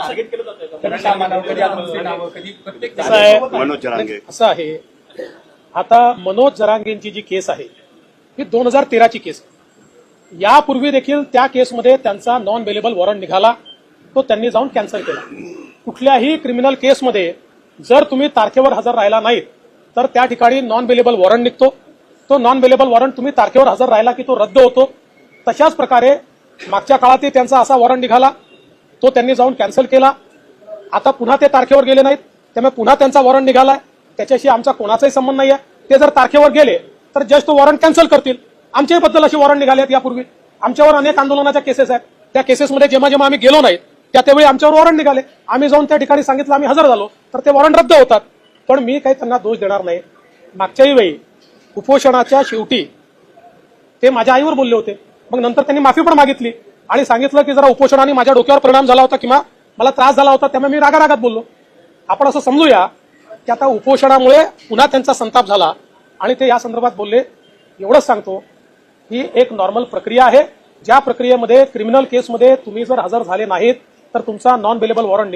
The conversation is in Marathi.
टार्गेट केलं जातं असं आहे. आता मनोज जरांगेंची जी केस आहे ही दोन हजार तेराची केस आहे. यापूर्वी देखील त्या केसमध्ये त्यांचा नॉन बेलेबल वॉरंट निघाला. तो त्यांनी जाऊन कॅन्सल केला. कुठल्याही क्रिमिनल केसमध्ये जर तुम्ही तारखेवर हजर राहिला नाहीत तर त्या ठिकाणी नॉन बेलेबल वॉरंट निघतो. तो नॉन बेलेबल वॉरंट तुम्ही तारखेवर हजर राहिला की तो रद्द होतो. तशाच प्रकारे मागच्या काळातही त्यांचा असा वॉरंट निघाला. तो त्यांनी जाऊन कॅन्सल केला. आता पुन्हा ते तारखेवर गेले नाहीत. त्यामुळे पुन्हा त्यांचा वॉरंट निघालाय. त्याच्याशी आमचा कोणाचाही संबंध नाही आहे ते जर तारखेवर गेले तर जस्ट तो वॉरंट कॅन्सल करतील. आमच्याही बद्दल अशी वॉरंट निघाले आहेत यापूर्वी. आमच्यावर अनेक आंदोलनाच्या केसेस आहेत. त्या केसेसमध्ये जेव्हा जेव्हा आम्ही गेलो नाहीत त्या त्यावेळी आमच्यावर वॉरंट निघाले. आम्ही जाऊन त्या ठिकाणी सांगितलं आम्ही हजर झालो. तर ते वॉरंट रद्द होतात. पण मी काही त्यांना दोष देणार नाही. मागच्याही वेळी उपोषणाच्या शेवटी ते माझ्या आईवर बोलले होते. मग नंतर त्यांनी माफी पण मागितली. आणि सांगितलं की जरा उपोषणाने माझ्या डोक्यावर परिणाम झाला होता किंवा मला त्रास झाला होता त्यामुळे मी रागारागात बोललो. आपण असं समजूया की आता उपोषणामुळे पुन्हा त्यांचा संताप झाला. आणि ते या संदर्भात बोलले एवढंच सांगतो ही एक नॉर्मल प्रक्रिया आहे. ज्या प्रक्रियेमध्ये क्रिमिनल केसमध्ये तुम्ही जर हजर झाले नाहीत तर तुमचा नॉन बेलेबल वॉरंट